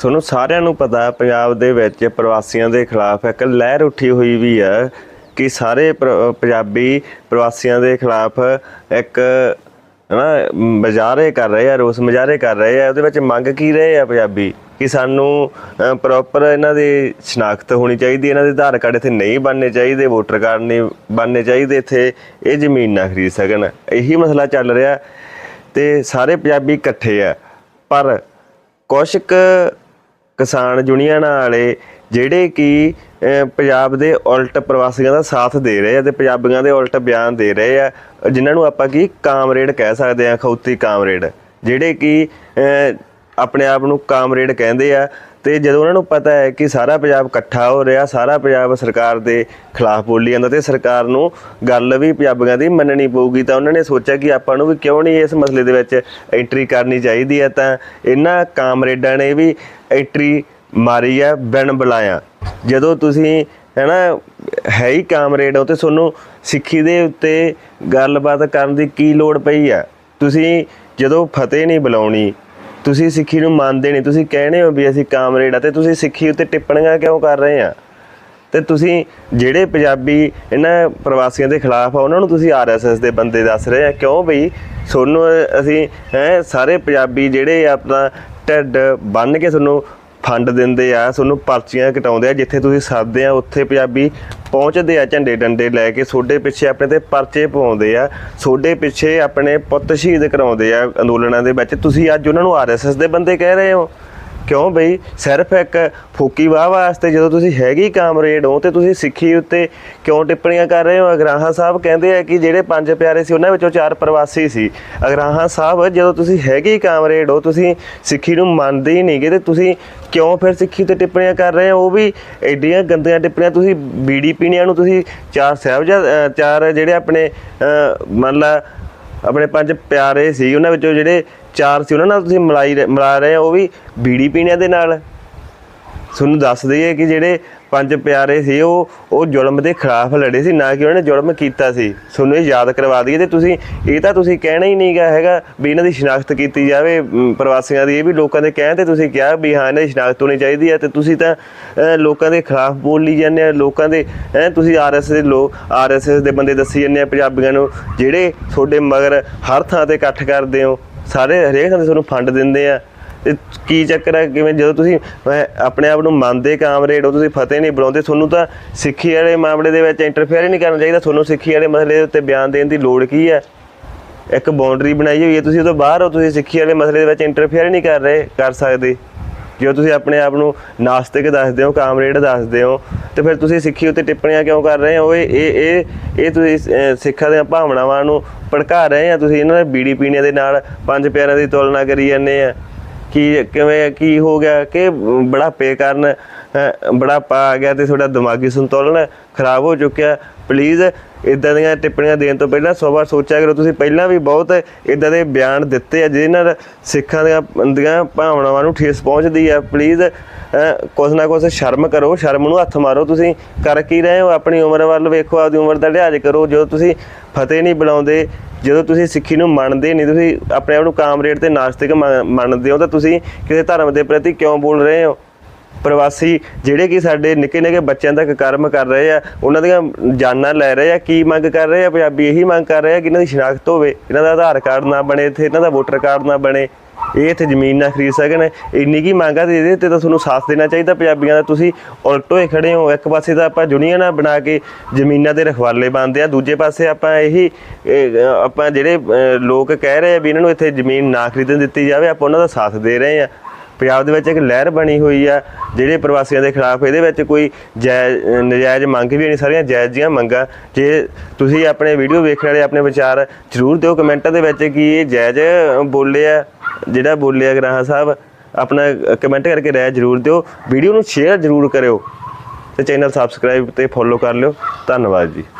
ਤੁਹਾਨੂੰ ਸਾਰਿਆਂ ਨੂੰ ਪਤਾ ਹੈ, ਪੰਜਾਬ ਦੇ ਵਿੱਚ ਪ੍ਰਵਾਸੀਆਂ ਦੇ ਖਿਲਾਫ ਇੱਕ ਲਹਿਰ ਉੱਠੀ ਹੋਈ ਵੀ ਹੈ ਕਿ ਸਾਰੇ ਪ੍ਰ- ਪੰਜਾਬੀ ਪ੍ਰਵਾਸੀਆਂ ਦੇ ਖਿਲਾਫ ਇੱਕ, ਹਨਾ, ਮਜ਼ਾਰੇ ਕਰ ਰਹੇ ਆ, ਰੋਸ ਮਜ਼ਾਰੇ ਕਰ ਰਹੇ ਆ। ਉਹਦੇ ਵਿੱਚ ਮੰਗ ਕੀ ਰਹੇ ਆ ਪੰਜਾਬੀ? ਕਿ ਸਾਨੂੰ ਪ੍ਰੋਪਰ ਇਹਨਾਂ ਦੀ ਸ਼ਨਾਖਤ ਹੋਣੀ ਚਾਹੀਦੀ, ਇਹਨਾਂ ਦੇ ਆਧਾਰ ਕਾਰਡ ਇੱਥੇ ਨਹੀਂ ਬਣਨੇ ਚਾਹੀਦੇ, ਵੋਟਰ ਕਾਰਡ ਨਹੀਂ ਬਣਨੇ ਚਾਹੀਦੇ, ਇੱਥੇ ਇਹ ਜ਼ਮੀਨ ਨਾ ਖਰੀਦ ਸਕਣ। ਇਹੀ ਮਸਲਾ ਚੱਲ ਰਿਹਾ ਤੇ ਸਾਰੇ ਪੰਜਾਬੀ ਇਕੱਠੇ ਆ। ਪਰ ਕੁਛ ਕੁ ਕਿਸਾਨ ਯੂਨੀਅਨਾਂ ਵਾਲੇ ਜਿਹੜੇ ਕਿ ਪੰਜਾਬ ਦੇ ਉਲਟ ਪ੍ਰਵਾਸੀਆਂ ਦਾ ਸਾਥ ਦੇ ਰਹੇ ਆ ਤੇ ਪੰਜਾਬੀਆਂ ਦੇ ਉਲਟ ਬਿਆਨ ਦੇ ਰਹੇ ਆ, ਜਿਨ੍ਹਾਂ ਨੂੰ ਆਪਾਂ ਕੀ ਕਾਮਰੇਡ ਕਹਿ ਸਕਦੇ ਆ ਖੌਤੀ ਕਾਮਰੇਡ, ਜਿਹੜੇ ਕਿ ਆਪਣੇ ਆਪ ਨੂੰ ਕਾਮਰੇਡ ਕਹਿੰਦੇ ਆ ਤੇ ਜਦੋਂ ਉਹਨਾਂ ਨੂੰ ਪਤਾ ਹੈ ਕਿ ਸਾਰਾ ਪੰਜਾਬ ਇਕੱਠਾ ਹੋ ਰਿਹਾ, ਸਾਰਾ ਪੰਜਾਬ ਸਰਕਾਰ ਦੇ ਖਿਲਾਫ ਬੋਲੀ ਜਾਂਦਾ ਤੇ ਸਰਕਾਰ ਨੂੰ ਗੱਲ ਵੀ ਪੰਜਾਬੀਆਂ ਦੀ ਮੰਨਣੀ ਪਊਗੀ, ਤਾਂ ਉਹਨਾਂ ਨੇ ਸੋਚਿਆ ਕਿ ਆਪਾਂ ਨੂੰ ਵੀ ਕਿਉਂ ਨਹੀਂ ਇਸ ਮਸਲੇ ਦੇ ਵਿੱਚ ਐਂਟਰੀ ਕਰਨੀ ਚਾਹੀਦੀ ਹੈ, ਤਾਂ ਇਹਨਾਂ ਕਾਮਰੇਡਾਂ ਨੇ ਵੀ ਐਂਟਰੀ ਮਾਰੀ ਆ ਬਿਨ ਬੁਲਾਇਆ। ਜਦੋਂ ਤੁਸੀਂ, ਹੈਨਾ, ਹੈ ਹੀ ਕਾਮਰੇਡ ਹੋ ਤੇ ਤੁਹਾਨੂੰ ਸਿੱਖੀ ਦੇ ਉੱਤੇ ਗੱਲਬਾਤ ਕਰਨ ਦੀ ਕੀ ਲੋੜ ਪਈ ਆ ਤੁਸੀਂ ਜਦੋਂ ਫਤਿਹ ਨਹੀਂ ਬੁਲਾਉਣੀ, ਤੁਸੀਂ ਸਿੱਖੀ ਨੂੰ ਮੰਨਦੇ ਨਹੀਂ, ਤੁਸੀਂ ਕਹਿੰਦੇ ਹੋ ਵੀ ਅਸੀਂ ਕਾਮਰੇਡ ਆ ਤੇ ਤੁਸੀਂ ਸਿੱਖੀ ਉੱਤੇ ਟਿੱਪਣੀਆਂ ਕਿਉਂ ਕਰ ਰਹੇ ਆ? ਤੇ ਤੁਸੀਂ ਜਿਹੜੇ ਪੰਜਾਬੀ ਇਹਨਾਂ ਪ੍ਰਵਾਸੀਆਂ ਦੇ ਖਿਲਾਫ ਆ, ਉਹਨਾਂ ਨੂੰ ਤੁਸੀਂ ਆਰਐਸਐਸ ਦੇ ਬੰਦੇ ਦੱਸ ਰਹੇ ਆ। ਕਿਉਂ ਬਈ? ਤੁਹਾਨੂੰ ਅਸੀਂ ਹੈ, ਸਾਰੇ ਪੰਜਾਬੀ ਜਿਹੜੇ ਆਪਣਾ ਢਿੱਡ ਬੰਨ ਕੇ ਤੁਹਾਨੂੰ ਫੰਡ ਦਿੰਦੇ ਆ ਤੁਹਾਨੂੰ ਪਰਚੀਆਂ ਕਟਾਉਂਦੇ ਆ, ਜਿੱਥੇ ਤੁਸੀਂ ਸੱਦਦੇ ਆ, ਉੱਥੇ ਪੰਜਾਬੀ ਪਹੁੰਚਦੇ ਆ, ਝੰਡੇ ਡੰਡੇ ਲੈ ਕੇ ਤੁਹਾਡੇ ਪਿੱਛੇ ਆਪਣੇ ਤੇ ਪਰਚੇ ਪਵਾਉਂਦੇ ਆ ਤੁਹਾਡੇ ਪਿੱਛੇ ਆਪਣੇ ਪੁੱਤ ਸ਼ਹੀਦ ਕਰਾਉਂਦੇ ਆ ਅੰਦੋਲਨਾਂ ਦੇ ਵਿੱਚ। ਤੁਸੀਂ ਅੱਜ ਉਹਨਾਂ ਨੂੰ ਆਰਐਸਐਸ ਦੇ ਬੰਦੇ ਕਹਿ ਰਹੇ ਹੋ? ਕਿਉਂ ਬਈ? ਸਿਰਫ ਇੱਕ ਫੋਕੀ ਵਾਹ ਵਾਸਤੇ ਜਦੋਂ ਤੁਸੀਂ ਹੈਗੀ ਕਾਮਰੇਡ ਹੋ ਤੇ ਤੁਸੀਂ ਸਿੱਖੀ ਉੱਤੇ ਕਿਉਂ ਟਿੱਪਣੀਆਂ ਕਰ ਰਹੇ ਹੋ? ਅਗਰਾਹਾਂ ਸਾਹਿਬ ਕਹਿੰਦੇ ਆ ਕਿ ਜਿਹੜੇ ਪੰਜ ਪਿਆਰੇ ਸੀ ਉਹਨਾਂ ਵਿੱਚੋਂ ਚਾਰ ਪ੍ਰਵਾਸੀ ਸੀ। ਅਗਰਾਹਾਂ ਸਾਹਿਬ, ਜਦੋਂ ਤੁਸੀਂ ਹੈਗੀ ਕਾਮਰੇਡ ਹੋ, ਤੁਸੀਂ ਸਿੱਖੀ ਨੂੰ ਮੰਨਦੇ ਹੀ ਨਹੀਂਗੇ ਤੇ ਤੁਸੀਂ ਕਿਉਂ ਫਿਰ ਸਿੱਖੀ ਤੇ ਟਿੱਪਣੀਆਂ ਕਰ ਰਹੇ ਹੋ? ਉਹ ਵੀ ਐਡੀਆਂ ਗੰਦੀਆਂ ਟਿੱਪਣੀਆਂ, ਤੁਸੀਂ ਬੀੜੀ ਪੀਣੀਆਂ ਨੂੰ ਤੁਸੀਂ ਚਾਰ ਸਾਹਿਬਜ਼ਾ ਚਾਰ ਜਿਹੜੇ ਆਪਣੇ ਮੰਨ ਲਾ ਆਪਣੇ ਪੰਜ ਪਿਆਰੇ ਸੀ, ਉਹਨਾਂ ਵਿੱਚੋਂ ਜਿਹੜੇ ਚਾਰ ਸੀ, ਉਹਨਾਂ ਨਾਲ ਤੁਸੀਂ ਮਲਾਈ ਰ- ਮਿਲਾ ਰਹੇ ਹੋ, ਉਹ ਵੀ ਬੀੜੀ ਪੀਣਿਆਂ ਦੇ ਨਾਲ? ਤੁਹਾਨੂੰ ਦੱਸ ਦਈਏ ਕਿ ਜਿਹੜੇ ਪੰਜ ਪਿਆਰੇ ਸੀ ਉਹ ਉਹ ਜ਼ੁਲਮ ਦੇ ਖਿਲਾਫ ਲੜੇ ਸੀ, ਨਾ ਕਿ ਉਹਨਾਂ ਨੇ ਜ਼ੁਲਮ ਕੀਤਾ ਸੀ। ਤੁਹਾਨੂੰ ਇਹ ਯਾਦ ਕਰਵਾ ਦਈਏ ਤੇ ਤੁਸੀਂ, ਇਹ ਤਾਂ ਤੁਸੀਂ ਕਹਿਣਾ ਹੀ ਨਹੀਂਗਾ ਹੈਗਾ ਵੀ ਇਹਨਾਂ ਦੀ ਸ਼ਨਾਖਤ ਕੀਤੀ ਜਾਵੇ ਪ੍ਰਵਾਸੀਆਂ ਦੀ। ਇਹ ਵੀ ਲੋਕਾਂ ਦੇ ਕਹਿਣ ਤੇ ਤੁਸੀਂ ਕਿਹਾ ਵੀ ਹਾਂ, ਇਹਨਾਂ ਦੀ ਸ਼ਨਾਖਤ ਹੋਣੀ ਚਾਹੀਦੀ ਹੈ ਤੇ ਤੁਸੀਂ ਤਾਂ ਲੋਕਾਂ ਦੇ ਖਿਲਾਫ ਬੋਲੀ ਜਾਂਦੇ ਆ ਲੋਕਾਂ ਦੇ, ਹੈਂ, ਤੁਸੀਂ ਆਰਐਸਐਸ ਦੇ ਲੋਕ ਆਰਐਸਐਸ ਦੇ ਬੰਦੇ ਦੱਸੀ ਜਾਂਦੇ ਆ ਪੰਜਾਬੀਆਂ ਨੂੰ, ਜਿਹੜੇ ਤੁਹਾਡੇ ਮਗਰ ਹਰ ਥਾਂ ਤੇ ਇਕੱਠ ਕਰਦੇ ਹੋ, ਸਾਰੇ ਹਰੇਕ ਥਾਂ ਤੇ ਤੁਹਾਨੂੰ ਫੰਡ ਦਿੰਦੇ ਆ। ਤੇ ਕੀ ਚੱਕਰ ਹੈ? ਕਿਵੇਂ ਜਦੋਂ ਤੁਸੀਂ ਆਪਣੇ ਆਪ ਨੂੰ ਮੰਨਦੇ ਕਾਮਰੇਡ ਹੋ, ਤੁਸੀਂ ਫਤਿਹ ਨਹੀਂ ਬੁਲਾਉਂਦੇ, ਤੁਹਾਨੂੰ ਤਾਂ ਸਿੱਖੀ ਵਾਲੇ ਮਾਮਲੇ ਦੇ ਵਿੱਚ ਇੰਟਰਫੇਅਰ ਹੀ ਨਹੀਂ ਕਰਨਾ ਚਾਹੀਦਾ। ਤੁਹਾਨੂੰ ਸਿੱਖੀ ਵਾਲੇ ਮਸਲੇ ਦੇ ਉੱਤੇ ਬਿਆਨ ਦੇਣ ਦੀ ਲੋੜ ਕੀ ਹੈ? ਇੱਕ ਬਾਉਂਡਰੀ ਬਣਾਈ ਹੋਈ ਹੈ, ਤੁਸੀਂ ਉਹ ਤੋਂ ਬਾਹਰ ਹੋ, ਤੁਸੀਂ ਸਿੱਖੀ ਵਾਲੇ ਮਸਲੇ ਦੇ ਵਿੱਚ ਇੰਟਰਫੇਅਰ ਨਹੀਂ ਕਰ ਰਹੇ, ਕਰ ਸਕਦੇ। ਜੇ ਤੁਸੀਂ ਆਪਣੇ ਆਪ ਨੂੰ ਨਾਸਤਿਕ ਦੱਸਦੇ ਹੋ, ਕਾਮਰੇਡ ਦੱਸਦੇ ਹੋ, ਤੇ ਫਿਰ ਤੁਸੀਂ ਸਿੱਖੀ ਉੱਤੇ ਟਿੱਪਣੀਆਂ ਕਿਉਂ ਕਰ ਰਹੇ ਹੋ? ਇਹ ਇਹ ਇਹ ਤੁਸੀਂ ਸਿੱਖਾਂ ਦੀਆਂ ਭਾਵਨਾਵਾਂ ਨੂੰ ਭੜਕਾ ਰਹੇ ਆ? ਤੁਸੀਂ ਇਹਨਾਂ ਦੇ ਬੀੜੀ ਪੀਣੇ ਦੇ ਨਾਲ ਪੰਜ ਪਿਆਰਿਆਂ ਦੀ ਤੁਲਨਾ ਕਰੀ ਜਾਂਦੇ ਆ। ਕੀ ਕਿਵੇਂ ਕੀ ਹੋ ਗਿਆ? ਕਿ ਬੁਢਾਪੇ ਕਾਰਨ ਅਹ, ਬੁਢਾਪਾ ਆ ਗਿਆ ਤੇ ਤੁਹਾਡਾ ਦਿਮਾਗੀ ਸੰਤੁਲਨ ਖਰਾਬ ਹੋ ਚੁੱਕਿਆ। ਪਲੀਜ਼ ਇਦਾਂ ਦੀਆਂ ਟਿੱਪਣੀਆਂ ਦੇਣ ਤੋਂ ਪਹਿਲਾਂ ਸੌ ਵਾਰ ਸੋਚਿਆ ਕਰੋ, ਤੁਸੀਂ ਪਹਿਲਾਂ ਵੀ ਬਹੁਤ ਇਦਾਂ ਦੇ ਬਿਆਨ ਦਿੱਤੇ ਆ, ਜਿਹਦੇ ਨਾਲ ਸਿੱਖਾਂ ਦੀਆਂ ਦੀਆਂ ਭਾਵਨਾਵਾਂ ਨੂੰ ਠੇਸ ਪਹੁੰਚਦੀ ਆ। ਪਲੀਜ਼ ਕੁਛ ਨਾ ਕੁਛ ਸ਼ਰਮ ਕਰੋ, ਸ਼ਰਮ ਨੂੰ ਹੱਥ ਮਾਰੋ, ਤੁਸੀਂ ਕਰ ਕੀ ਰਹੇ ਹੋ? ਆਪਣੀ ਉਮਰ ਵੱਲ ਵੇਖੋ, ਆਪਦੀ ਉਮਰ ਦਾ ਲਿਹਾਜ਼ ਕਰੋ। ਜਦੋਂ ਤੁਸੀਂ ਫਤਿਹ ਨਹੀਂ ਬੁਲਾਉਂਦੇ, ਜਦੋਂ ਤੁਸੀਂ ਸਿੱਖੀ ਨੂੰ ਮੰਨਦੇ ਨਹੀਂ, ਤੁਸੀਂ ਆਪਣੇ ਆਪ ਨੂੰ ਕਾਮਰੇਡ ਤੇ ਨਾਸਤਿਕ ਮੰਨ- ਮੰਨਦੇ ਹੋ, ਤਾਂ ਤੁਸੀਂ ਕਿਸੇ ਧਰਮ ਦੇ ਪ੍ਰਤੀ ਕਿਉਂ ਬੋਲ ਰਹੇ ਹੋ? ਪ੍ਰਵਾਸੀ ਜਿਹੜੇ ਕਿ ਸਾਡੇ ਨਿੱਕੇ ਨਿੱਕੇ ਬੱਚਿਆਂ ਤੱਕ ਕਰਮ ਕਰ ਰਹੇ ਆ, ਉਹਨਾਂ ਦੀਆਂ ਜਾਨਾਂ ਲੈ ਰਹੇ ਆ, ਕੀ ਮੰਗ ਕਰ ਰਹੇ ਆ? ਪੰਜਾਬੀ ਇਹੀ ਮੰਗ ਕਰ ਰਹੇ ਆ ਕਿ ਇਹਨਾਂ ਦੀ ਸ਼ਨਾਖਤ ਹੋਵੇ, ਇਹਨਾਂ ਦਾ ਆਧਾਰ ਕਾਰਡ ਨਾ ਬਣੇ ਇੱਥੇ, ਇਹਨਾਂ ਦਾ ਵੋਟਰ ਕਾਰਡ ਨਾ ਬਣੇ। ਇਹ ਇੱਥੇ ਜ਼ਮੀਨ ਨਾ ਖਰੀਦ ਸਕਣ। ਇੰਨੀ ਕੀ ਮੰਗ ਆ ਤੇ ਇਹਦੇ ਤੇ ਤਾਂ ਤੁਹਾਨੂੰ ਸਾਥ ਦੇਣਾ ਚਾਹੀਦਾ ਪੰਜਾਬੀਆਂ ਦਾ। ਤੁਸੀਂ ਉਲਟੋਏ ਖੜੇ ਹੋ। ਇੱਕ ਪਾਸੇ ਤਾਂ ਆਪਾਂ ਯੂਨੀਅਨਾਂ ਬਣਾ ਕੇ ਜ਼ਮੀਨਾਂ ਦੇ ਰਖਵਾਲੇ ਬਣਦੇ ਆ। ਦੂਜੇ ਪਾਸੇ ਆਪਾਂ ਇਹੀ ਆਪਾਂ ਜਿਹੜੇ ਲੋਕ ਕਹਿ ਰਹੇ ਆ ਵੀ ਇਹਨਾਂ ਨੂੰ ਇੱਥੇ ਜ਼ਮੀਨ ਨਾ ਖਰੀਦਣ ਦਿੱਤੀ ਜਾਵੇ, ਆਪਾਂ ਉਹਨਾਂ ਦਾ ਸਾਥ ਦੇ ਰਹੇ ਆ। ਪੰਜਾਬ ਦੇ ਵਿੱਚ ਇੱਕ ਲਹਿਰ ਬਣੀ ਹੋਈ ਆ, ਜਿਹੜੇ ਪ੍ਰਵਾਸੀਆਂ ਦੇ ਖਿਲਾਫ ਇਹਦੇ ਵਿੱਚ ਕੋਈ ਜਾਇਜ਼ ਅਹ ਨਜਾਇਜ਼ ਮੰਗ ਵੀ ਨਹੀਂ, ਸਾਰੀਆਂ ਜਾਇਜ਼ ਜੀਆਂ ਮੰਗਾਂ। ਜੇ ਤੁਸੀਂ ਆਪਣੇ ਵੀਡੀਓ ਵੇਖਣ ਵਾਲੇ ਆਪਣੇ ਵਿਚਾਰ ਜ਼ਰੂਰ ਦਿਓ ਕਮੈਂਟਾਂ ਦੇ ਵਿੱਚ ਕਿ ਇਹ ਜਾਇਜ਼ ਬੋਲੇ ਆ, ਜਿਹੜਾ ਬੋਲਿਆ ਗਰਾਹਾ ਸਾਹਿਬ, ਆਪਣਾ ਕਮੈਂਟ ਕਰਕੇ ਰਾਏ ਜ਼ਰੂਰ ਦਿਓ। ਵੀਡੀਓ ਨੂੰ ਸ਼ੇਅਰ ਜ਼ਰੂਰ ਕਰਿਓ ਤੇ ਚੈਨਲ ਸਬਸਕ੍ਰਾਈਬ ਤੇ ਫੋਲੋ ਕਰ ਲਿਓ। ਧੰਨਵਾਦ ਜੀ।